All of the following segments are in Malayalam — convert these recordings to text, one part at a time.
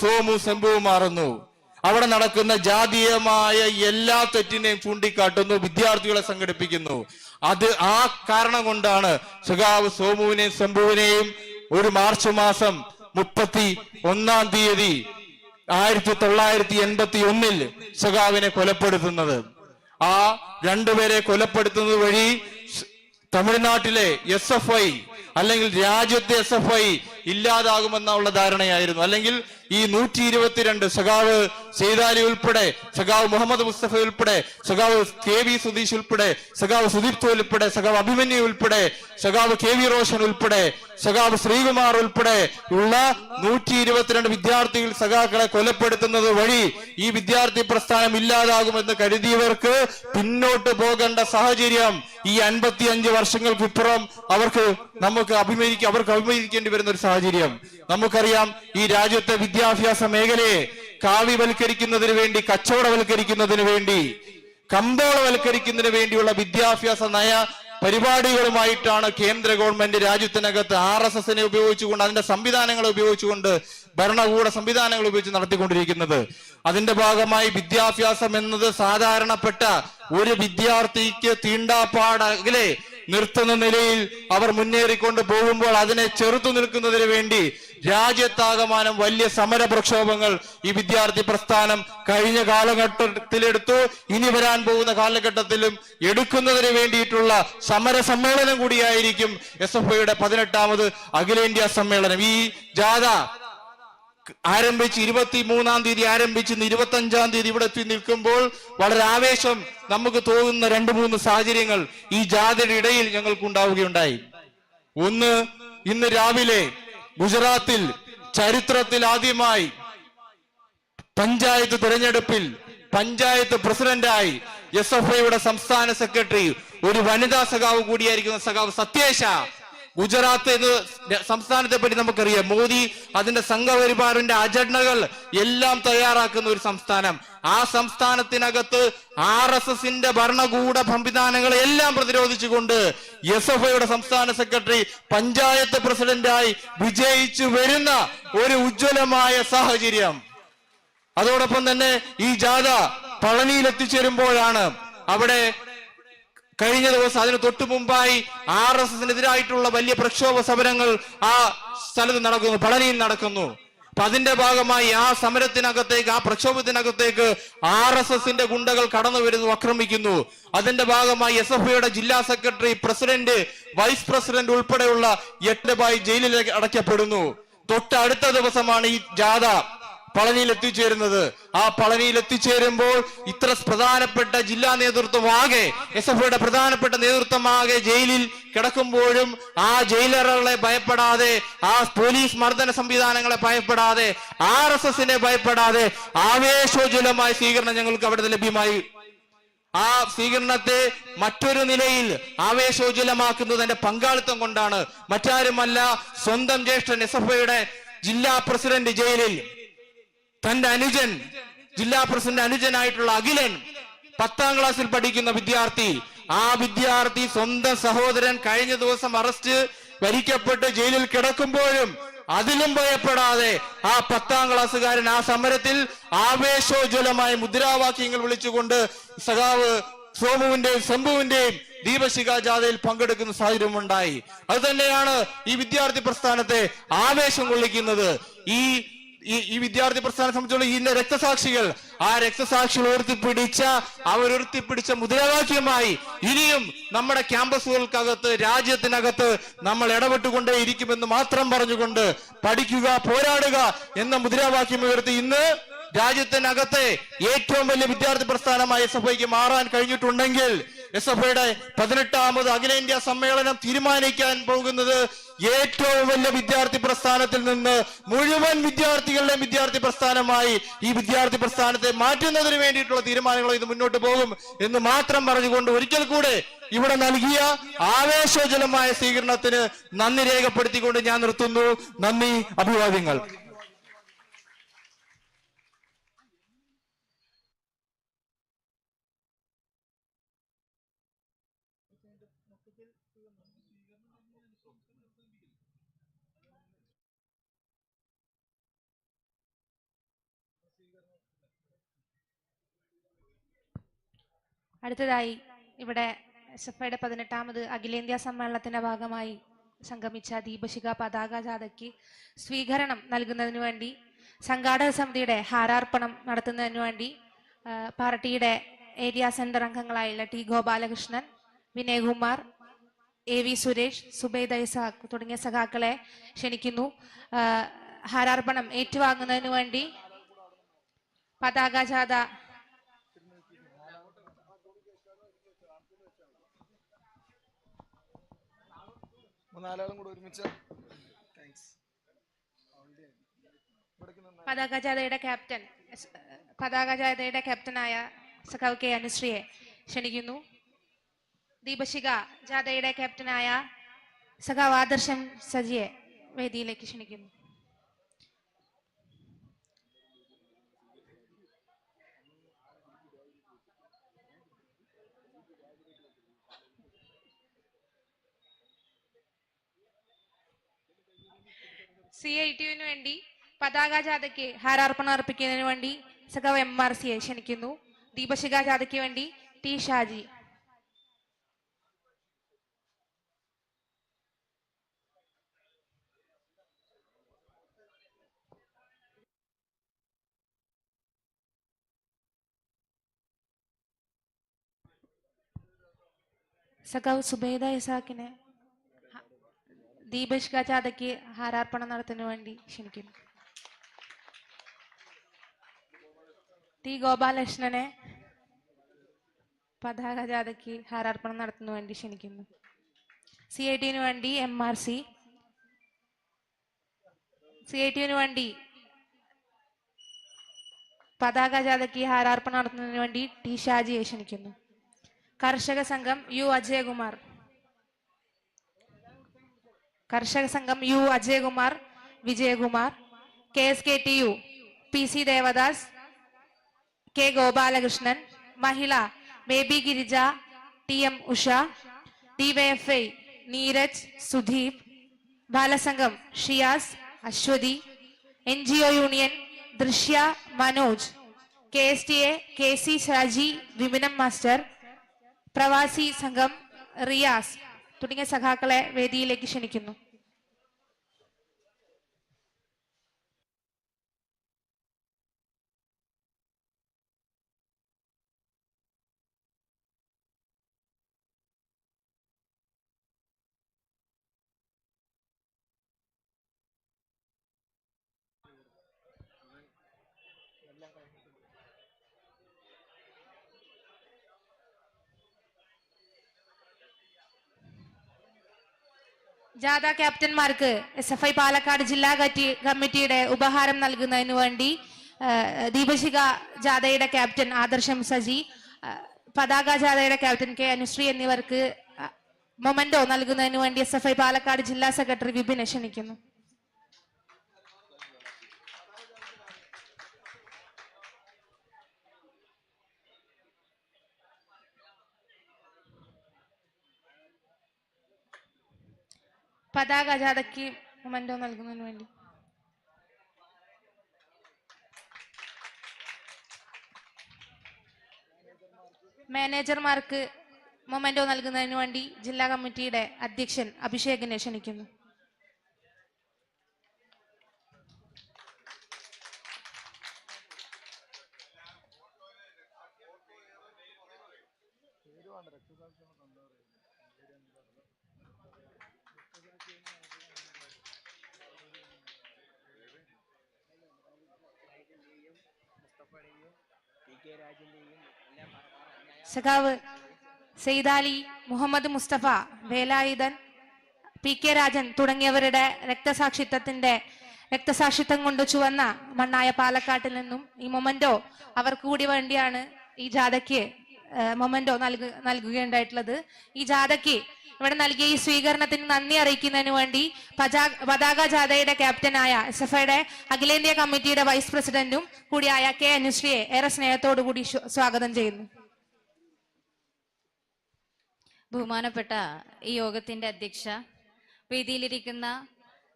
സോമു സെമ്പുവും മാറുന്നു. അവിടെ നടക്കുന്ന ജാതീയമായ എല്ലാ തെറ്റിനെയും ചൂണ്ടിക്കാട്ടുന്നു വിദ്യാർത്ഥികളെ സംഘടിപ്പിക്കുന്നു. അത് ആ കാരണം കൊണ്ടാണ് സുഖാവ് സോമുവിനെയും സെമ്പുവിനെയും ഒരു മാർച്ച് മാസം മുപ്പത്തി ഒന്നാം തീയതി ആയിരത്തി തൊള്ളായിരത്തി എൺപത്തി ഒന്നിൽ സുഖാവിനെ കൊലപ്പെടുത്തുന്നത്. ആ രണ്ടുപേരെ കൊലപ്പെടുത്തുന്നത് വഴി തമിഴ്നാട്ടിലെ എസ് എഫ് ഐ അല്ലെങ്കിൽ രാജ്യത്തെ എസ് എഫ് ഐ ഇല്ലാതാകുമെന്നുള്ള ധാരണയായിരുന്നു. അല്ലെങ്കിൽ ഈ നൂറ്റി ഇരുപത്തിരണ്ട് സഖാവ് സെയ്താലി ഉൾപ്പെടെ സഖാവ് മുഹമ്മദ് മുസ്തഫ ഉൾപ്പെടെ സഖാവ് കെ വി സുധീഷ് ഉൾപ്പെടെ സഖാവ് സുദീപ്തു ഉൾപ്പെടെ സഖാവ് അഭിമന്യു ഉൾപ്പെടെ സഖാവ് കെ വി റോഷൻ ഉൾപ്പെടെ സഖാവ് ശ്രീകുമാർ ഉൾപ്പെടെ ഉള്ള നൂറ്റി ഇരുപത്തിരണ്ട് വിദ്യാർത്ഥികൾ സഖാക്കളെ കൊലപ്പെടുത്തുന്നത് വഴി ഈ വിദ്യാർത്ഥി പ്രസ്ഥാനം ഇല്ലാതാകുമെന്ന് കരുതിയവർക്ക് പിന്നോട്ട് പോകേണ്ട സാഹചര്യം ഈ അൻപത്തി അഞ്ച് വർഷങ്ങൾക്കിപ്പുറം അവർക്ക് നമുക്ക് അഭിമുഖീകരിക്ക അവർക്ക് അഭിമുഖീകരിക്കേണ്ടി വരുന്ന ഒരു സാഹചര്യം. നമുക്കറിയാം ഈ രാജ്യത്തെ വിദ്യാഭ്യാസ മേഖലയെ കാവ്യവൽക്കരിക്കുന്നതിന് വേണ്ടി കച്ചവടവൽക്കരിക്കുന്നതിന് വേണ്ടി കമ്പോളവൽക്കരിക്കുന്നതിന് വേണ്ടിയുള്ള വിദ്യാഭ്യാസ നയ പരിപാടികളുമായിട്ടാണ് കേന്ദ്ര ഗവൺമെന്റ് രാജ്യത്തിനകത്ത് ആർ എസ് എസിനെ ഉപയോഗിച്ചുകൊണ്ട് അതിന്റെ സംവിധാനങ്ങളെ ഉപയോഗിച്ചുകൊണ്ട് ഭരണകൂട സംവിധാനങ്ങൾ ഉപയോഗിച്ച് നടത്തിക്കൊണ്ടിരിക്കുന്നത്. അതിന്റെ ഭാഗമായി വിദ്യാഭ്യാസം എന്നത് സാധാരണപ്പെട്ട ഒരു വിദ്യാർത്ഥിക്ക് തീണ്ടാപ്പാടകലെ നിർത്തുന്ന നിലയിൽ അവർ മുന്നേറിക്കൊണ്ട് പോകുമ്പോൾ അതിനെ ചെറുത്തു നിൽക്കുന്നതിന് വേണ്ടി രാജ്യത്താകമാനം വലിയ സമര പ്രക്ഷോഭങ്ങൾ ഈ വിദ്യാർത്ഥി പ്രസ്ഥാനം കഴിഞ്ഞ കാലഘട്ടത്തിലെടുത്തു. ഇനി വരാൻ പോകുന്ന കാലഘട്ടത്തിലും എടുക്കുന്നതിന് വേണ്ടിയിട്ടുള്ള സമര സമ്മേളനം കൂടിയായിരിക്കും എസ് എഫ് ഐയുടെ പതിനെട്ടാമത് അഖിലേന്ത്യാ സമ്മേളനം. ഈ ജാഥ ആരംഭിച്ച് ഇരുപത്തി മൂന്നാം തീയതി ആരംഭിച്ച് ഇരുപത്തി അഞ്ചാം തീയതി ഇവിടെ എത്തി നിൽക്കുമ്പോൾ വളരെ ആവേശം നമുക്ക് തോന്നുന്ന രണ്ട് മൂന്ന് സാഹചര്യങ്ങൾ ഈ ജാഥയുടെ ഇടയിൽ ഞങ്ങൾക്ക് ഉണ്ടാവുകയുണ്ടായി ഒന്ന് ഇന്ന് രാവിലെ ഗുജറാത്തിൽ ചരിത്രത്തിൽ ആദ്യമായി പഞ്ചായത്ത് തിരഞ്ഞെടുപ്പിൽ പഞ്ചായത്ത് പ്രസിഡന്റായി എസ് എഫ് ഐയുടെ സംസ്ഥാന സെക്രട്ടറി ഒരു വനിതാ സഖാവ് കൂടിയായിരിക്കുന്ന സഖാവ് സത്യേഷ ഗുജറാത്ത് എന്ന് സംസ്ഥാനത്തെ പറ്റി നമുക്കറിയാം. മോദി അതിന്റെ സംഘപരിവാറിന്റെ അജണ്ടകൾ എല്ലാം തയ്യാറാക്കുന്ന ഒരു സംസ്ഥാനം. ആ സംസ്ഥാനത്തിനകത്ത് ആർ എസ് എസിന്റെ ഭരണകൂട സംവിധാനങ്ങളെ എല്ലാം പ്രതിരോധിച്ചുകൊണ്ട് എസ് എഫ് ഐയുടെ സംസ്ഥാന സെക്രട്ടറി പഞ്ചായത്ത് പ്രസിഡന്റായി വിജയിച്ചു വരുന്ന ഒരു ഉജ്ജ്വലമായ സാഹചര്യം. അതോടൊപ്പം തന്നെ ഈ ജാഥ പളനിയിൽ എത്തിച്ചേരുമ്പോഴാണ് അവിടെ കഴിഞ്ഞ ദിവസം അതിന് തൊട്ടു മുമ്പായി ആർ എസ് എസിനെതിരായിട്ടുള്ള വലിയ പ്രക്ഷോഭ സമരങ്ങൾ ആ സ്ഥലത്ത് നടക്കുന്നു പളനിയിൽ നടക്കുന്നു. അപ്പൊ അതിന്റെ ഭാഗമായി ആ സമരത്തിനകത്തേക്ക് ആ പ്രക്ഷോഭത്തിനകത്തേക്ക് ആർ എസ് എസിന്റെ ഗുണ്ടകൾ കടന്നു വരുന്നു ആക്രമിക്കുന്നു. അതിന്റെ ഭാഗമായി എസ് എഫ് ഐയുടെ ജില്ലാ സെക്രട്ടറി പ്രസിഡന്റ് വൈസ് പ്രസിഡന്റ് ഉൾപ്പെടെയുള്ള എട്ട് ബായി ജയിലിലേക്ക് അടയ്ക്കപ്പെടുന്നു. തൊട്ടടുത്ത ദിവസമാണ് ഈ ജാഥ. പളനിയിൽ എത്തിച്ചേരുന്നത്. ആ പളനിയിൽ എത്തിച്ചേരുമ്പോൾ ഇത്ര പ്രധാനപ്പെട്ട ജില്ലാ നേതൃത്വം ആകെ എസ് എഫ് ഐയുടെ പ്രധാനപ്പെട്ട നേതൃത്വം ആകെ ജയിലിൽ കിടക്കുമ്പോഴും ആ ജയിലറുകളെ ഭയപ്പെടാതെ ആ പോലീസ് മർദ്ദന സംവിധാനങ്ങളെ ഭയപ്പെടാതെ ആർ എസ് എസിനെ ഭയപ്പെടാതെ ആവേശോജ്വലമായ സ്വീകരണം ഞങ്ങൾക്ക് അവിടെ ലഭ്യമായി. ആ സ്വീകരണത്തെ മറ്റൊരു നിലയിൽ ആവേശോജ്വലമാക്കുന്നത് എന്റെ പങ്കാളിത്തം കൊണ്ടാണ്. മറ്റാരുമല്ല സ്വന്തം ജ്യേഷ്ഠൻ എസ് എഫ് ഐയുടെ ജില്ലാ പ്രസിഡന്റ് ജയിലിൽ തന്റെ അനുജൻ ജില്ലാ പ്രസിഡന്റ് അനുജനായിട്ടുള്ള അഖിലൻ പത്താം ക്ലാസ്സിൽ പഠിക്കുന്ന വിദ്യാർത്ഥി. ആ വിദ്യാർത്ഥി സ്വന്തം സഹോദരൻ കഴിഞ്ഞ ദിവസം അറസ്റ്റ് വരിക്കപ്പെട്ട് ജയിലിൽ കിടക്കുമ്പോഴും അതിലും ഭയപ്പെടാതെ ആ പത്താം ക്ലാസ്സുകാരൻ ആ സമരത്തിൽ ആവേശോജ്വലമായ മുദ്രാവാക്യങ്ങൾ വിളിച്ചുകൊണ്ട് സഖാവ് സോമുവിന്റെയും ശംഭുവിന്റെയും ദീപശിഖ ജാഥയിൽ പങ്കെടുക്കുന്ന സാഹചര്യമുണ്ടായി അത് തന്നെയാണ് ഈ വിദ്യാർത്ഥി പ്രസ്ഥാനത്തെ ആവേശം കൊള്ളിക്കുന്നത്. ഈ ഈ ഈ വിദ്യാർത്ഥി പ്രസ്ഥാനം സംബന്ധിച്ചുള്ള ഇതിന്റെ രക്തസാക്ഷികൾ ആ രക്തസാക്ഷികൾ ഉയർത്തിപ്പിടിച്ച അവർ ഉയർത്തിപ്പിടിച്ച മുദ്രാവാക്യമായി ഇനിയും നമ്മുടെ ക്യാമ്പസുകൾക്കകത്ത് രാജ്യത്തിനകത്ത് നമ്മൾ ഇടപെട്ടുകൊണ്ടേ ഇരിക്കുമെന്ന് മാത്രം പറഞ്ഞുകൊണ്ട് പഠിക്കുക പോരാടുക എന്ന മുദ്രാവാക്യം ഉയർത്തി ഇന്ന് രാജ്യത്തിനകത്തെ ഏറ്റവും വലിയ വിദ്യാർത്ഥി പ്രസ്ഥാനമായ സഭയ്ക്ക് മാറാൻ കഴിഞ്ഞിട്ടുണ്ടെങ്കിൽ എസ് പതിനെട്ടാമത് അഖിലേന്ത്യാ സമ്മേളനം തീരുമാനിക്കാൻ പോകുന്നത് ഏറ്റവും വലിയ വിദ്യാർത്ഥി പ്രസ്ഥാനത്തിൽ നിന്ന് മുഴുവൻ വിദ്യാർത്ഥികളുടെയും വിദ്യാർത്ഥി പ്രസ്ഥാനമായി ഈ വിദ്യാർത്ഥി പ്രസ്ഥാനത്തെ മാറ്റുന്നതിന് വേണ്ടിയിട്ടുള്ള തീരുമാനങ്ങൾ ഇത് മുന്നോട്ട് പോകും എന്ന് മാത്രം പറഞ്ഞുകൊണ്ട് ഒരിക്കൽ കൂടെ ഇവിടെ നൽകിയ ആവേശോജനമായ സ്വീകരണത്തിന് നന്ദി രേഖപ്പെടുത്തിക്കൊണ്ട് ഞാൻ നിർത്തുന്നു. നന്ദി അഭിവാദ്യങ്ങൾ. അടുത്തതായി ഇവിടെ ഐയുടെ പതിനെട്ടാമത് അഖിലേന്ത്യാ സമ്മേളനത്തിന്റെ ഭാഗമായി സംഗമിച്ച ദീപശിഖ പതാക ജാഥയ്ക്ക് സ്വീകരണം നൽകുന്നതിനു വേണ്ടി സംഘാടക സമിതിയുടെ ഹാരാർപ്പണം നടത്തുന്നതിനു വേണ്ടി പാർട്ടിയുടെ area centre അംഗങ്ങളായുള്ള T Gopalakrishnan Vinayakumar A V Suresh Subaida Isaq തുടങ്ങിയ സഖാക്കളെ ക്ഷണിക്കുന്നു. ഹാരാർപ്പണം ഏറ്റുവാങ്ങുന്നതിനു വേണ്ടി പതാക ജാഥ മൂന്നാലാളും കൂടെ ഒരുമിച്ച്. താങ്ക്സ് പതാക ക്യാപ്റ്റൻ പതാകാചാരയുടെ ക്യാപ്റ്റനായ സഖാവ് കെ അനുശ്രീയെ ക്ഷണിക്കുന്നു. ദീപശിക ജാഥയുടെ ക്യാപ്റ്റനായ സഖാവ് ആദർശം സജിയെ വേദിയിലേക്ക് ക്ഷണിക്കുന്നു. സി ഐ ടിയുവിന് വേണ്ടി പതാക ജാഥയ്ക്ക് ഹാരാർപ്പണം അർപ്പിക്കുന്നതിന് വേണ്ടി സഖാവ് എം ആർ സിയെ ക്ഷണിക്കുന്നു. ദീപശിഖ ജാഥയ്ക്ക് വേണ്ടി ടി ഷാജി. സഖാവ് സുബേദ ഇസാക്കിനെ ദീപശിഖ ചാതയ്ക്ക് ഹാരാർപ്പണം നടത്തുന്നതിന് വേണ്ടി ക്ഷണിക്കുന്നു. ടി ഗോപാലകൃഷ്ണനെ പതാക ജാഥയ്ക്ക് ഹാരാർപ്പണം നടത്തുന്ന വേണ്ടി ക്ഷണിക്കുന്നു. സി ഐ ടിന് വേണ്ടി M R C. C I ടിന് വേണ്ടി പതാക ജാഥയ്ക്ക് ഹാരാർപ്പണം നടത്തുന്നതിന് വേണ്ടി ടി ഷാജിയെ ക്ഷണിക്കുന്നു. കർഷക സംഘം യു അജയകുമാർ. കർഷക സംഘം U Ajayakumar Vijayakumar K S K T U P C Devadas K Gopalakrishnan Mahila Baby Girija T M Usha DYFI Neeraj Sudheep Balasangham Shiyas Aswathy N G O union Drishya Manoj K S T A K C Shaji വിമിനം master പ്രവാസി സംഘം റിയാസ് തുടങ്ങിയ സഖാക്കളെ വേദിയിലേക്ക് ക്ഷണിക്കുന്നു. ജാഥ ക്യാപ്റ്റന്മാർക്ക് എസ് എഫ് ഐ പാലക്കാട് ജില്ലാ കമ്മിറ്റിയുടെ ഉപഹാരം നൽകുന്നതിന് വേണ്ടി ദീപശിക ജാഥയുടെ ക്യാപ്റ്റൻ ആദർശം സജി പതാക ജാഥയുടെ ക്യാപ്റ്റൻ കെ അനുശ്രീ എന്നിവർക്ക് മൊമന്റോ നൽകുന്നതിന് വേണ്ടി എസ് എഫ് ഐ പാലക്കാട് ജില്ലാ സെക്രട്ടറി വിപിനെ ക്ഷണിക്കുന്നു. പതാക ജാഥയ്ക്ക് മൊമെന്റോ നൽകുന്നതിന് വേണ്ടി. മാനേജർമാർക്ക് മൊമെന്റോ നൽകുന്നതിന് വേണ്ടി ജില്ലാ കമ്മിറ്റിയുടെ അധ്യക്ഷൻ അഭിഷേകിനെ ക്ഷണിക്കുന്നു. സഖാവ് സെയ്താലി മുഹമ്മദ് മുസ്തഫ വേലായുധൻ പി കെ രാജൻ തുടങ്ങിയവരുടെ രക്തസാക്ഷിത്വത്തിന്റെ രക്തസാക്ഷിത്വം കൊണ്ട് ചുവന്ന മണ്ണായ പാലക്കാട്ടിൽ നിന്നും ഈ മൊമന്റോ അവർക്ക് കൂടി വേണ്ടിയാണ് ഈ ജാഥയ്ക്ക് മൊമെന്റോ നൽകു നൽകുകയുണ്ടായിട്ടുള്ളത്. ഈ ജാഥയ്ക്ക് ഇവിടെ നൽകിയ ഈ സ്വീകരണത്തിന് നന്ദി അറിയിക്കുന്നതിന് വേണ്ടി പതാക ജാഥയുടെ ക്യാപ്റ്റനായ എസ് എഫ് ഐയുടെ അഖിലേന്ത്യാ കമ്മിറ്റിയുടെ വൈസ് പ്രസിഡന്റും കൂടിയായ കെ അനുശ്രീയെ ഏറെ സ്നേഹത്തോടു കൂടി സ്വാഗതം ചെയ്യുന്നു. ബഹുമാനപ്പെട്ട ഈ യോഗത്തിന്റെ അധ്യക്ഷ വേദിയിലിരിക്കുന്ന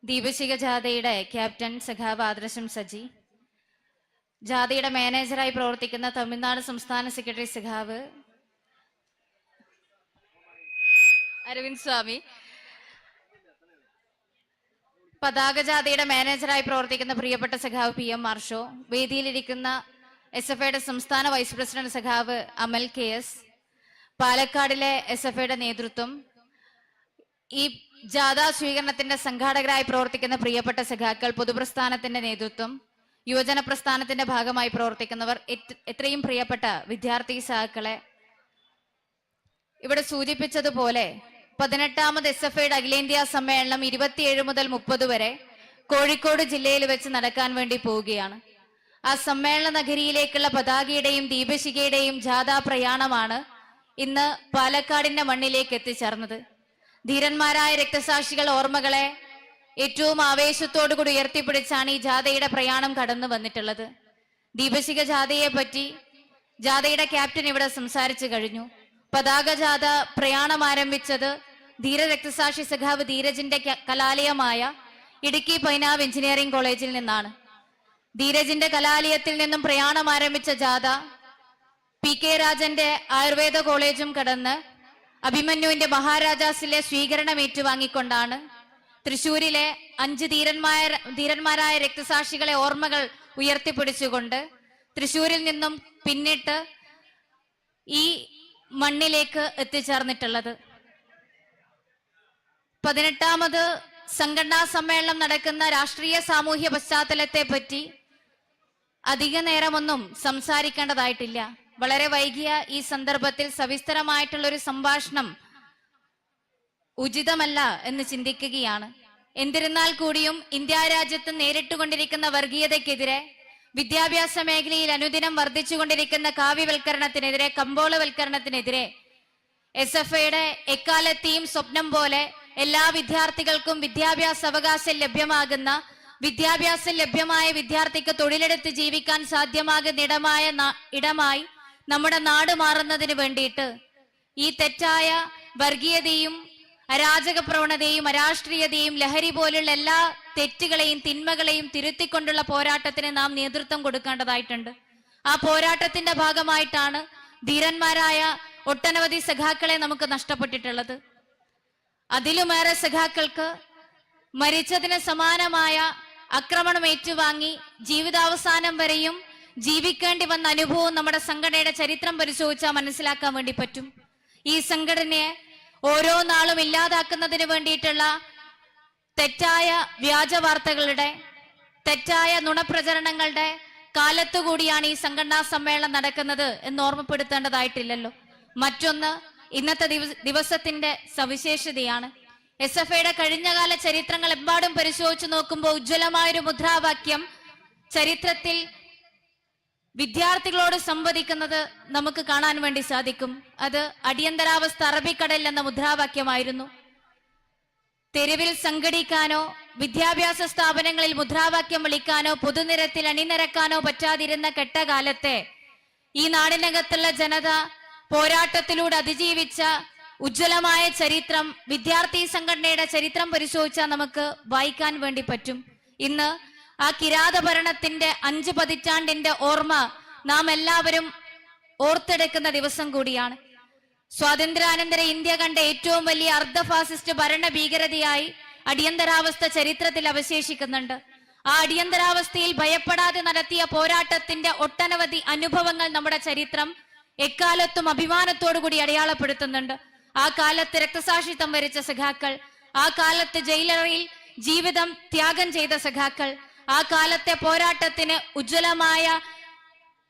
ദീപശിക ജാഥയുടെ ക്യാപ്റ്റൻ സഖാബ് ആദർശം സജി ജാഥയുടെ മാനേജറായി പ്രവർത്തിക്കുന്ന തമിഴ്നാട് സംസ്ഥാന സെക്രട്ടറി സഖാവ് അരവിന്ദ് സ്വാമി പതാക ജാഥയുടെ മാനേജറായി പ്രവർത്തിക്കുന്ന പ്രിയപ്പെട്ട സഖാവ് പി എം മാർഷോ വേദിയിലിരിക്കുന്ന എസ് എഫ് ഐയുടെ സംസ്ഥാന വൈസ് പ്രസിഡന്റ് സഖാവ് അമൽ കെ എസ് പാലക്കാടിലെ എസ് എഫ് ഐയുടെ നേതൃത്വം ഈ ജാഥാ സ്വീകരണത്തിന്റെ സംഘാടകരായി പ്രവർത്തിക്കുന്ന പ്രിയപ്പെട്ട സഖാക്കൾ പൊതുപ്രസ്ഥാനത്തിന്റെ നേതൃത്വം യുവജന പ്രസ്ഥാനത്തിന്റെ ഭാഗമായി പ്രവർത്തിക്കുന്നവർ എത്രയും പ്രിയപ്പെട്ട വിദ്യാർത്ഥി സഹാക്കളെ ഇവിടെ സൂചിപ്പിച്ചതുപോലെ പതിനെട്ടാമത് എസ് എഫ് ഐയുടെ അഖിലേന്ത്യാ സമ്മേളനം ഇരുപത്തിയേഴ് മുതൽ മുപ്പത് വരെ കോഴിക്കോട് ജില്ലയിൽ വെച്ച് നടക്കാൻ വേണ്ടി പോവുകയാണ്. ആ സമ്മേളന നഗരിയിലേക്കുള്ള പതാകയുടെയും ദീപശിഖയുടെയും ജാഥാ പ്രയാണമാണ് ഇന്ന് പാലക്കാടിന്റെ മണ്ണിലേക്ക് എത്തിച്ചേർന്നത്. ധീരന്മാരായ രക്തസാക്ഷികൾ ഓർമ്മകളെ ഏറ്റവും ആവേശത്തോടുകൂടി ഉയർത്തിപ്പിടിച്ചാണ് ഈ ജാഥയുടെ പ്രയാണം കടന്നു വന്നിട്ടുള്ളത്. ദീപശിക ജാഥയെ പറ്റി ജാഥയുടെ ക്യാപ്റ്റൻ ഇവിടെ സംസാരിച്ചു കഴിഞ്ഞു. പതാക ജാഥ പ്രയാണം ആരംഭിച്ചത് ധീര രക്തസാക്ഷി സഖാവ് ധീരജിന്റെ കലാലയമായ ഇടുക്കി പൈനാവ് എഞ്ചിനീയറിംഗ് കോളേജിൽ നിന്നാണ്. ധീരജിന്റെ കലാലയത്തിൽ നിന്നും പ്രയാണം ആരംഭിച്ച ജാഥ പി കെ രാജന്റെ ആയുർവേദ കോളേജും കടന്ന് അഭിമന്യുവിന്റെ മഹാരാജാസിലെ സ്വീകരണം ഏറ്റുവാങ്ങിക്കൊണ്ടാണ് തൃശൂരിലെ അഞ്ച് ധീരന്മാര ധീരന്മാരായ രക്തസാക്ഷികളെ ഓർമ്മകൾ ഉയർത്തിപ്പിടിച്ചുകൊണ്ട് തൃശൂരിൽ നിന്നും പിന്നിട്ട് ഈ മണ്ണിലേക്ക് എത്തിച്ചേർന്നിട്ടുള്ളത്. പതിനെട്ടാമത് സംഘടനാ സമ്മേളനം നടക്കുന്ന രാഷ്ട്രീയ സാമൂഹ്യ പശ്ചാത്തലത്തെ പറ്റി അധിക നേരമൊന്നും സംസാരിക്കേണ്ടതായിട്ടില്ല. വളരെ വൈകിയ ഈ സന്ദർഭത്തിൽ സവിസ്തരമായിട്ടുള്ള ഒരു സംഭാഷണം ഉചിതമല്ല എന്ന് ചിന്തിക്കുകയാണ്. എന്നിരുന്നാൽ കൂടിയും ഇന്ത്യ രാജ്യത്ത് നേരിട്ടുകൊണ്ടിരിക്കുന്ന വർഗീയതയ്ക്കെതിരെ വിദ്യാഭ്യാസ മേഖലയിൽ അനുദിനം വർദ്ധിച്ചുകൊണ്ടിരിക്കുന്ന കാവ്യവൽക്കരണത്തിനെതിരെ കമ്പോളവൽക്കരണത്തിനെതിരെ എസ് എഫ് ഐയുടെ എക്കാലത്തെയും സ്വപ്നം പോലെ എല്ലാ വിദ്യാർത്ഥികൾക്കും വിദ്യാഭ്യാസ അവകാശം ലഭ്യമാകുന്ന വിദ്യാഭ്യാസം ലഭ്യമായ വിദ്യാർത്ഥിക്ക് തൊഴിലെടുത്ത് ജീവിക്കാൻ സാധ്യമാകുന്ന ഇടമായ ഇടമായി നമ്മുടെ നാട് മാറുന്നതിന് വേണ്ടിയിട്ട് ഈ തെറ്റായ വർഗീയതയും അരാജക പ്രവണതയും അരാഷ്ട്രീയതയും ലഹരി പോലുള്ള എല്ലാ തെറ്റുകളെയും തിന്മകളെയും തിരുത്തിക്കൊണ്ടുള്ള പോരാട്ടത്തിന് നാം നേതൃത്വം കൊടുക്കേണ്ടതായിട്ടുണ്ട്. ആ പോരാട്ടത്തിന്റെ ഭാഗമായിട്ടാണ് ധീരന്മാരായ ഒട്ടനവധി സഖാക്കളെ നമുക്ക് നഷ്ടപ്പെട്ടിട്ടുള്ളത്. അതിലുമേറെ സഖാക്കൾക്ക് മരിച്ചതിന് സമാനമായ ആക്രമണം ഏറ്റുവാങ്ങി ജീവിതാവസാനം വരെയും ജീവിക്കേണ്ടി വന്ന അനുഭവം നമ്മുടെ സംഘടനയുടെ ചരിത്രം പരിശോധിച്ചാൽ മനസ്സിലാക്കാൻ വേണ്ടി പറ്റും. ഈ സംഘടനയെ ഓരോ നാളും ഇല്ലാതാക്കുന്നതിന് വേണ്ടിയിട്ടുള്ള തെറ്റായ വ്യാജ വാർത്തകളുടെ തെറ്റായ നുണപ്രചരണങ്ങളുടെ കാലത്തുകൂടിയാണ് ഈ സംഘടനാ സമ്മേളനം നടക്കുന്നത് എന്ന് ഓർമ്മപ്പെടുത്തേണ്ടതായിട്ടില്ലല്ലോ. മറ്റൊന്ന് ഇന്നത്തെ ദിവസത്തിന്റെ സവിശേഷതയാണ്. എസ് എഫ് ഐയുടെ കഴിഞ്ഞകാല ചരിത്രങ്ങൾ എമ്പാടും പരിശോധിച്ചു നോക്കുമ്പോൾ ഉജ്ജ്വലമായൊരു മുദ്രാവാക്യം ചരിത്രത്തിൽ വിദ്യാർത്ഥികളോട് സംവദിക്കുന്നത് നമുക്ക് കാണാൻ വേണ്ടി സാധിക്കും. അത് അടിയന്തരാവസ്ഥ അറബിക്കടൽ എന്ന മുദ്രാവാക്യമായിരുന്നു. തെരുവിൽ സംഘടിക്കാനോ വിദ്യാഭ്യാസ സ്ഥാപനങ്ങളിൽ മുദ്രാവാക്യം വിളിക്കാനോ പൊതുനിരത്തിൽ അണിനിരക്കാനോ പറ്റാതിരുന്ന കെട്ടകാലത്തെ ഈ നാടിനകത്തുള്ള ജനത പോരാട്ടത്തിലൂടെ അതിജീവിച്ച ഉജ്ജ്വലമായ ചരിത്രം വിദ്യാർത്ഥി സംഘടനയുടെ ചരിത്രം പരിശോധിച്ചാൽ നമുക്ക് വായിക്കാൻ വേണ്ടി പറ്റും. ഇന്ന് ആ കിരാത ഭരണത്തിന്റെ അഞ്ച് പതിറ്റാണ്ടിന്റെ ഓർമ്മ നാം എല്ലാവരും ഓർത്തെടുക്കുന്ന ദിവസം കൂടിയാണ്. സ്വാതന്ത്ര്യാനന്തര ഇന്ത്യ കണ്ട ഏറ്റവും വലിയ അർദ്ധ ഫാസിസ്റ്റ് ഭരണ ഭീകരതയായി അടിയന്തരാവസ്ഥ ചരിത്രത്തിൽ അവശേഷിക്കുന്നുണ്ട്. ആ അടിയന്തരാവസ്ഥയിൽ ഭയപ്പെടാതെ നടത്തിയ പോരാട്ടത്തിന്റെ ഒട്ടനവധി അനുഭവങ്ങൾ നമ്മുടെ ചരിത്രം എക്കാലത്തും അഭിമാനത്തോടുകൂടി അടയാളപ്പെടുത്തുന്നുണ്ട്. ആ കാലത്ത് രക്തസാക്ഷിത്വം വരിച്ച സഖാക്കൾ ആ കാലത്ത് ജയിലറയിൽ ജീവിതം ത്യാഗം ചെയ്ത സഖാക്കൾ ആ കാലത്തെ പോരാട്ടത്തിന് ഉജ്ജ്വലമായ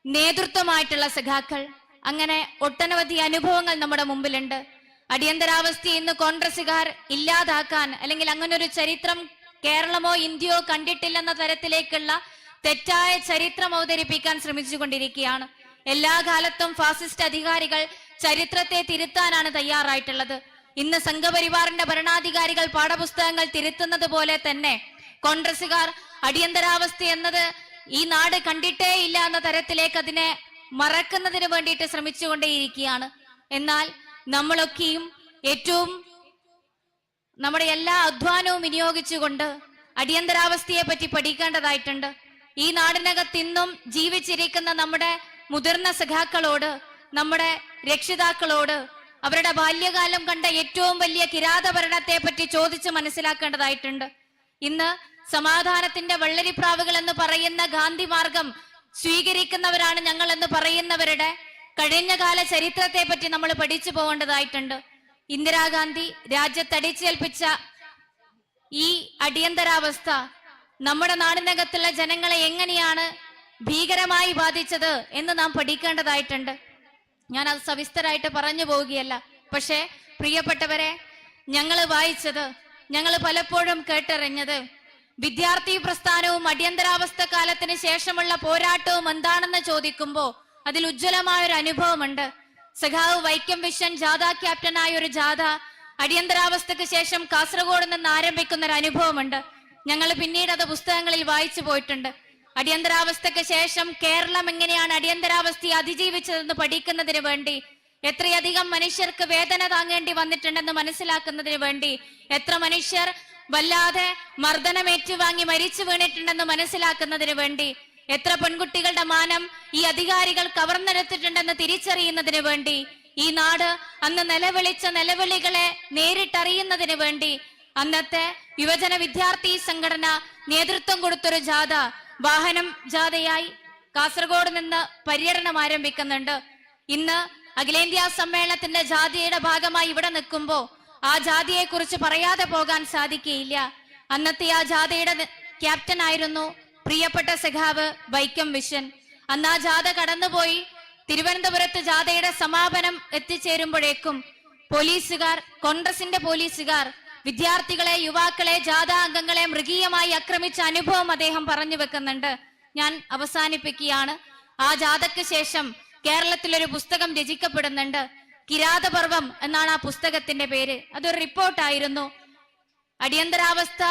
നേതൃത്വമായിട്ടുള്ള സഖാക്കൾ. അങ്ങനെ ഒട്ടനവധി അനുഭവങ്ങൾ നമ്മുടെ മുമ്പിലുണ്ട്. അടിയന്തരാവസ്ഥ ഇന്ന് കോൺഗ്രസുകാർ ഇല്ലാതാക്കാൻ അല്ലെങ്കിൽ അങ്ങനെ ഒരു ചരിത്രം കേരളമോ ഇന്ത്യയോ കണ്ടിട്ടില്ലെന്ന തരത്തിലേക്കുള്ള തെറ്റായ ചരിത്രം അവതരിപ്പിക്കാൻ ശ്രമിച്ചുകൊണ്ടിരിക്കുകയാണ്. എല്ലാ കാലത്തും ഫാസിസ്റ്റ് അധികാരികൾ ചരിത്രത്തെ തിരുത്താനാണ് തയ്യാറായിട്ടുള്ളത്. ഇന്ന് സംഘപരിവാറിന്റെ ഭരണാധികാരികൾ പാഠപുസ്തകങ്ങൾ തിരുത്തുന്നത് പോലെ തന്നെ കോൺഗ്രസുകാർ അടിയന്തരാവസ്ഥ എന്നത് ഈ നാട് കണ്ടിട്ടേ ഇല്ല എന്ന തരത്തിലേക്ക് അതിനെ മറക്കുന്നതിന് വേണ്ടിയിട്ട് ശ്രമിച്ചുകൊണ്ടേയിരിക്കുകയാണ്. എന്നാൽ നമ്മളൊക്കെയും ഏറ്റവും നമ്മുടെ എല്ലാ അധ്വാനവും വിനിയോഗിച്ചുകൊണ്ട് അടിയന്തരാവസ്ഥയെ പറ്റി പഠിക്കേണ്ടതായിട്ടുണ്ട്. ഈ നാടിനകത്ത് ഇന്നും ജീവിച്ചിരിക്കുന്ന നമ്മുടെ മുതിർന്ന സഖാക്കളോട് നമ്മുടെ രക്ഷിതാക്കളോട് അവരുടെ ബാല്യകാലം കണ്ട ഏറ്റവും വലിയ കിരാത ഭരണത്തെ പറ്റി ചോദിച്ച് മനസ്സിലാക്കേണ്ടതായിട്ടുണ്ട്. ഇന്ന് സമാധാനത്തിന്റെ വെള്ളരിപ്രാവുകൾ എന്ന് പറയുന്ന ഗാന്ധി മാർഗം സ്വീകരിക്കുന്നവരാണ് ഞങ്ങൾ എന്ന് പറയുന്നവരുടെ കഴിഞ്ഞ കാല ചരിത്രത്തെ പറ്റി നമ്മൾ പഠിച്ചു പോകേണ്ടതായിട്ടുണ്ട്. ഇന്ദിരാഗാന്ധി രാജ്യത്തടിച്ചേൽപ്പിച്ച ഈ അടിയന്തരാവസ്ഥ നമ്മുടെ നാടിനകത്തുള്ള ജനങ്ങളെ എങ്ങനെയാണ് ഭീകരമായി ബാധിച്ചത് എന്ന് നാം പഠിക്കേണ്ടതായിട്ടുണ്ട്. ഞാൻ അത് സവിസ്തരായിട്ട് പറഞ്ഞു പോവുകയല്ല. പക്ഷേ പ്രിയപ്പെട്ടവരെ ഞങ്ങൾ വായിച്ചത് ഞങ്ങൾ പലപ്പോഴും കേട്ടറിഞ്ഞത് വിദ്യാർത്ഥി പ്രസ്ഥാനവും അടിയന്തരാവസ്ഥ കാലത്തിന് ശേഷമുള്ള പോരാട്ടവും എന്താണെന്ന് ചോദിക്കുമ്പോൾ അതിൽ ഉജ്ജ്വലമായ ഒരു അനുഭവമുണ്ട്. സഖാവ് വൈക്കം വിഷൻ ജാഥ ക്യാപ്റ്റനായ ഒരു ജാഥ അടിയന്തരാവസ്ഥക്ക് ശേഷം കാസർഗോഡ് നിന്ന് ആരംഭിക്കുന്ന ഒരു അനുഭവമുണ്ട്. ഞങ്ങൾ പിന്നീട് അത് പുസ്തകങ്ങളിൽ വായിച്ചു പോയിട്ടുണ്ട്. അടിയന്തരാവസ്ഥക്ക് ശേഷം കേരളം എങ്ങനെയാണ് അടിയന്തരാവസ്ഥയെ അതിജീവിച്ചതെന്ന് പഠിക്കുന്നതിന് വേണ്ടി എത്രയധികം മനുഷ്യർക്ക് വേദന താങ്ങേണ്ടി വന്നിട്ടുണ്ടെന്ന് മനസ്സിലാക്കുന്നതിന് വേണ്ടി എത്ര മനുഷ്യർ വല്ലാതെ മർദ്ദനം ഏറ്റുവാങ്ങി മരിച്ചു വീണിട്ടുണ്ടെന്ന് മനസ്സിലാക്കുന്നതിന് വേണ്ടി എത്ര പെൺകുട്ടികളുടെ മാനം ഈ അധികാരികൾ കവർന്നെടുത്തിട്ടുണ്ടെന്ന് തിരിച്ചറിയുന്നതിന് വേണ്ടി ഈ നാട് അന്ന് നിലവിളിച്ച നിലവിളികളെ നേരിട്ടറിയുന്നതിന് വേണ്ടി അന്നത്തെ യുവജന വിദ്യാർത്ഥി സംഘടന നേതൃത്വം കൊടുത്തൊരു ജാഥ വാഹനം ജാഥയായി കാസർഗോഡ് നിന്ന് പര്യടനം ആരംഭിക്കുന്നുണ്ട്. ഇന്ന് അഖിലേന്ത്യാ സമ്മേളനത്തിന്റെ ജാഥയുടെ ഭാഗമായി ഇവിടെ നിൽക്കുമ്പോ ആ ജാതിയെ കുറിച്ച് പറയാതെ പോകാൻ സാധിക്കുകയില്ല അന്നത്തെ ആ ജാഥയുടെ ക്യാപ്റ്റൻ ആയിരുന്നു പ്രിയപ്പെട്ട സഖാവ് വൈക്കം വിഷൻ അന്ന് ആ ജാഥ കടന്നുപോയി. തിരുവനന്തപുരത്ത് ജാഥയുടെ സമാപനം എത്തിച്ചേരുമ്പോഴേക്കും പോലീസുകാർ കോൺഗ്രസിന്റെ പോലീസുകാർ വിദ്യാർത്ഥികളെ യുവാക്കളെ ജാഥ അംഗങ്ങളെ മൃഗീയമായി ആക്രമിച്ച അനുഭവം അദ്ദേഹം പറഞ്ഞു വെക്കുന്നുണ്ട്. ഞാൻ അവസാനിപ്പിക്കുകയാണ്. ആ ജാഥയ്ക്ക് ശേഷം കേരളത്തിൽ ഒരു പുസ്തകം രചിക്കപ്പെടുന്നുണ്ട്. കിരാതപർവം എന്നാണ് ആ പുസ്തകത്തിന്റെ പേര്. അതൊരു റിപ്പോർട്ടായിരുന്നു. അടിയന്തരാവസ്ഥ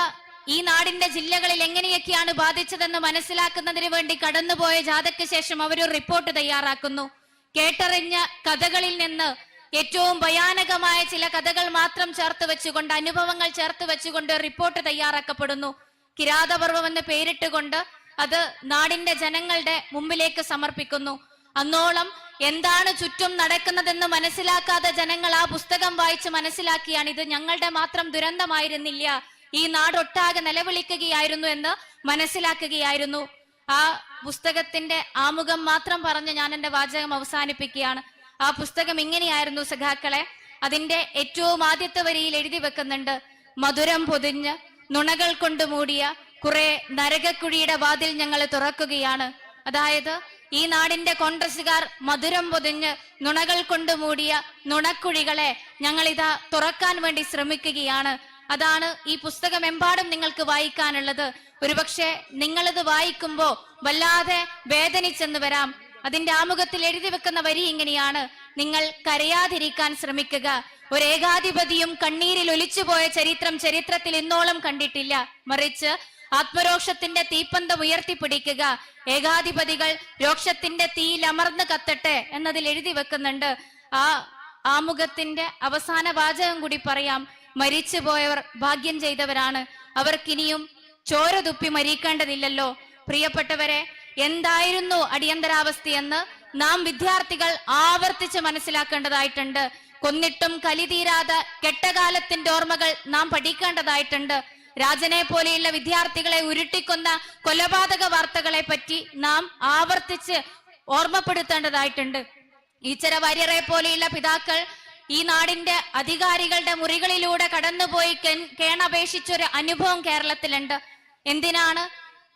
ഈ നാടിന്റെ ജില്ലകളിൽ എങ്ങനെയൊക്കെയാണ് ബാധിച്ചതെന്ന് മനസ്സിലാക്കുന്നതിന് വേണ്ടി കടന്നുപോയ ജാഥയ്ക്ക് ശേഷം അവരൊരു റിപ്പോർട്ട് തയ്യാറാക്കുന്നു. കേട്ടറിഞ്ഞ കഥകളിൽ നിന്ന് ഏറ്റവും ഭയാനകമായ ചില കഥകൾ മാത്രം ചേർത്ത് വെച്ചുകൊണ്ട് അനുഭവങ്ങൾ ചേർത്ത് വെച്ചുകൊണ്ട് റിപ്പോർട്ട് തയ്യാറാക്കപ്പെടുന്നു. കിരാതപർവം എന്ന് പേരിട്ടുകൊണ്ട് അത് നാടിന്റെ ജനങ്ങളുടെ മുമ്പിലേക്ക് സമർപ്പിക്കുന്നു. അന്നോളം എന്താണ് ചുറ്റും നടക്കുന്നതെന്ന് മനസ്സിലാക്കാതെ ജനങ്ങൾ ആ പുസ്തകം വായിച്ച് മനസ്സിലാക്കിയാണ്. ഇത് ഞങ്ങളുടെ മാത്രം ദുരന്തമായിരുന്നില്ല. ഈ നാടൊട്ടാകെ നിലവിളിക്കുകയായിരുന്നു എന്ന് മനസ്സിലാക്കുകയായിരുന്നു. ആ പുസ്തകത്തിന്റെ ആമുഖം മാത്രം പറഞ്ഞ് ഞാൻ എന്റെ വാചകം അവസാനിപ്പിക്കുകയാണ്. ആ പുസ്തകം ഇങ്ങനെയായിരുന്നു സഖാക്കളെ. അതിന്റെ ഏറ്റവും ആദ്യത്തെ വരിയിൽ എഴുതി വെക്കുന്നുണ്ട്. മധുരം പൊതിഞ്ഞ് നുണകൾ കൊണ്ട് മൂടിയ കുറെ നരകക്കുഴിയുടെ വാതിൽ ഞങ്ങൾ തുറക്കുകയാണ്. അതായത് ഈ നാടിന്റെ കോൺഗ്രസുകാർ മധുരം പൊതിഞ്ഞ് നുണകൾ കൊണ്ട് മൂടിയ നുണക്കുഴികളെ ഞങ്ങൾ തുറക്കാൻ വേണ്ടി ശ്രമിക്കുകയാണ്. അതാണ് ഈ പുസ്തകം എമ്പാടും നിങ്ങൾക്ക് വായിക്കാനുള്ളത്. ഒരുപക്ഷെ നിങ്ങളിത് വായിക്കുമ്പോ വല്ലാതെ വേദനിച്ചെന്ന് വരാം. അതിന്റെ ആമുഖത്തിൽ എഴുതി വെക്കുന്ന വരി ഇങ്ങനെയാണ്. നിങ്ങൾ കരയാതിരിക്കാൻ ശ്രമിക്കുക. ഒരു ഏകാധിപതിയും കണ്ണീരിൽ ഒലിച്ചുപോയ ചരിത്രം ചരിത്രത്തിൽ ഇന്നോളം കണ്ടിട്ടില്ല. മറിച്ച് ആത്മരോക്ഷത്തിന്റെ തീപ്പന്തം ഉയർത്തിപ്പിടിക്കുക. ഏകാധിപതികൾ രോക്ഷത്തിന്റെ തീയിൽ അമർന്ന് കത്തട്ടെ എന്നതിൽ എഴുതി വെക്കുന്നുണ്ട്. ആ ആമുഖത്തിന്റെ അവസാന വാചകം കൂടി പറയാം. മരിച്ചുപോയവർ ഭാഗ്യം ചെയ്തവരാണ്. അവർക്കിനിയും ചോര തുപ്പി മരിക്കേണ്ടതില്ലല്ലോ. പ്രിയപ്പെട്ടവരെ എന്തായിരുന്നു അടിയന്തരാവസ്ഥയെന്ന് നാം വിദ്യാർത്ഥികൾ ആവർത്തിച്ച് മനസ്സിലാക്കേണ്ടതായിട്ടുണ്ട്. കൊന്നിട്ടും കലിതീരാത കെട്ടകാലത്തിന്റെ ഓർമ്മകൾ നാം പഠിക്കേണ്ടതായിട്ടുണ്ട്. രാജനെ പോലെയുള്ള വിദ്യാർത്ഥികളെ ഉരുട്ടിക്കൊന്ന കൊലപാതക വാർത്തകളെ പറ്റി നാം ആവർത്തിച്ച് ഓർമ്മപ്പെടുത്തേണ്ടതായിട്ടുണ്ട്. ഈച്ചര വാര്യരെ പോലെയുള്ള പിതാക്കൾ ഈ നാടിന്റെ അധികാരികളുടെ മുറികളിലൂടെ കടന്നുപോയി കേണപേക്ഷിച്ചൊരു അനുഭവം കേരളത്തിലുണ്ട്. എന്തിനാണ്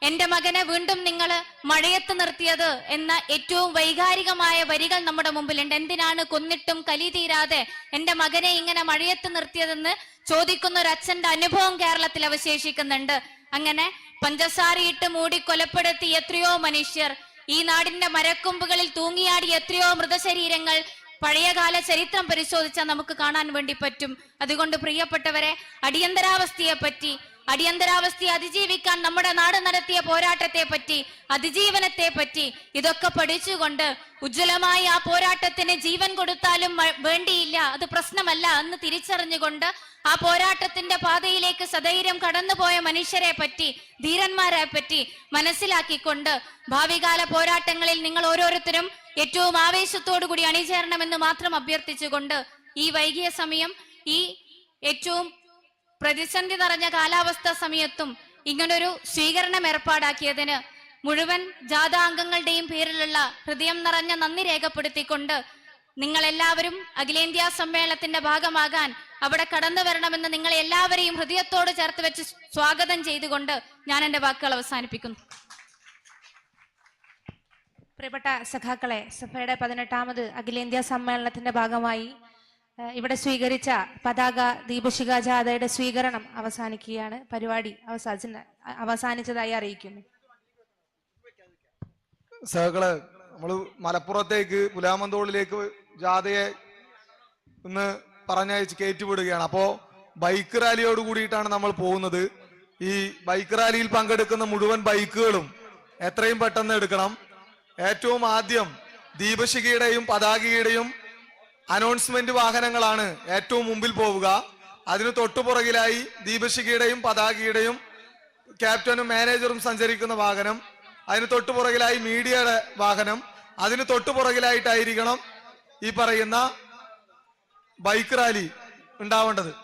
എന്റെ മകനെ വീണ്ടും നിങ്ങൾ മഴയത്ത് നിർത്തിയത് എന്ന ഏറ്റവും വൈകാരികമായ വരികൾ നമ്മുടെ മുമ്പിലുണ്ട്. എന്തിനാണ് കൊന്നിട്ടും കലി തീരാതെ എന്റെ മകനെ ഇങ്ങനെ മഴയത്ത് നിർത്തിയതെന്ന് ചോദിക്കുന്ന ഒരു അച്ഛന്റെ അനുഭവം കേരളത്തിൽ അവശേഷിക്കുന്നുണ്ട്. അങ്ങനെ പഞ്ചസാരയിട്ട് മൂടി കൊലപ്പെടുത്തി എത്രയോ മനുഷ്യർ ഈ നാടിന്റെ മരക്കൊമ്പുകളിൽ തൂങ്ങിയാടി എത്രയോ മൃതശരീരങ്ങൾ പഴയകാല ചരിത്രം പരിശോധിച്ചാൽ നമുക്ക് കാണാൻ വേണ്ടി പറ്റും. അതുകൊണ്ട് പ്രിയപ്പെട്ടവരെ അടിയന്തരാവസ്ഥയെ പറ്റി അടിയന്തരാവസ്ഥയെ അതിജീവിക്കാൻ നമ്മുടെ നാട് നടത്തിയ പോരാട്ടത്തെ പറ്റി അതിജീവനത്തെ പറ്റി ഇതൊക്കെ പഠിച്ചുകൊണ്ട് ഉജ്ജ്വലമായി ആ പോരാട്ടത്തിന് ജീവൻ കൊടുത്താലും വേണ്ടിയില്ല അത് പ്രശ്നമല്ല എന്ന് തിരിച്ചറിഞ്ഞുകൊണ്ട് ആ പോരാട്ടത്തിന്റെ പാതയിലേക്ക് സധൈര്യം കടന്നുപോയ മനുഷ്യരെ പറ്റി ധീരന്മാരെ പറ്റി മനസ്സിലാക്കിക്കൊണ്ട് ഭാവികാല പോരാട്ടങ്ങളിൽ നിങ്ങൾ ഓരോരുത്തരും ഏറ്റവും ആവേശത്തോടു കൂടി അണിചേരണമെന്ന് മാത്രം അഭ്യർത്ഥിച്ചുകൊണ്ട് ഈ വൈകിയ സമയം ഈ ഏറ്റവും പ്രതിസന്ധി നിറഞ്ഞ കാലാവസ്ഥ സമയത്തും ഇങ്ങനൊരു സ്വീകരണം ഏർപ്പാടാക്കിയതിന് മുഴുവൻ ജാഥാ അംഗങ്ങളുടെയും പേരിലുള്ള ഹൃദയം നിറഞ്ഞ നന്ദി രേഖപ്പെടുത്തിക്കൊണ്ട് നിങ്ങൾ എല്ലാവരും അഖിലേന്ത്യാ സമ്മേളനത്തിന്റെ ഭാഗമാകാൻ അവിടെ കടന്നു വരണമെന്ന് നിങ്ങളെ എല്ലാവരെയും ഹൃദയത്തോട് ചേർത്ത് വെച്ച് സ്വാഗതം ചെയ്തുകൊണ്ട് ഞാൻ എന്റെ വാക്കുകൾ അവസാനിപ്പിക്കുന്നു. പ്രിയപ്പെട്ട സഖാക്കളെ സഭയുടെ പതിനെട്ടാമത് അഖിലേന്ത്യാ സമ്മേളനത്തിന്റെ ഭാഗമായി ഇവിടെ സ്വീകരിച്ച പതാക ദീപശിഖ ജാഥയുടെ സ്വീകരണം അവസാനിക്കുകയാണ്. പരിപാടി അവസാന അവസാനിച്ചതായി അറിയിക്കുന്നു. സഹകൾ നമ്മൾ മലപ്പുറത്തേക്ക് പുലാമന്തോളിലേക്ക് ജാഥയെ ഇന്ന് പറഞ്ഞയച്ച് കയറ്റിവിടുകയാണ്. അപ്പോ ബൈക്ക് റാലിയോട് കൂടിയിട്ടാണ് നമ്മൾ പോകുന്നത്. ഈ ബൈക്ക് റാലിയിൽ പങ്കെടുക്കുന്ന മുഴുവൻ ബൈക്കുകളും എത്രയും പെട്ടെന്ന് എടുക്കണം. ഏറ്റവും ആദ്യം ദീപശിഖയുടെയും പതാകയുടെയും അനൗൺസ്മെന്റ് വാഹനങ്ങളാണ് ഏറ്റവും മുമ്പിൽ പോവുക. അതിന് തൊട്ടുപുറകിലായി ദീപശിഖയുടെയും പതാകയുടെയും ക്യാപ്റ്റനും മാനേജറും സഞ്ചരിക്കുന്ന വാഹനം. അതിന് തൊട്ടുപുറകിലായി മീഡിയയുടെ വാഹനം. അതിന് തൊട്ടുപുറകിലായിട്ടായിരിക്കണം ഈ പറയുന്ന ബൈക്ക് റാലി ഉണ്ടാവേണ്ടത്.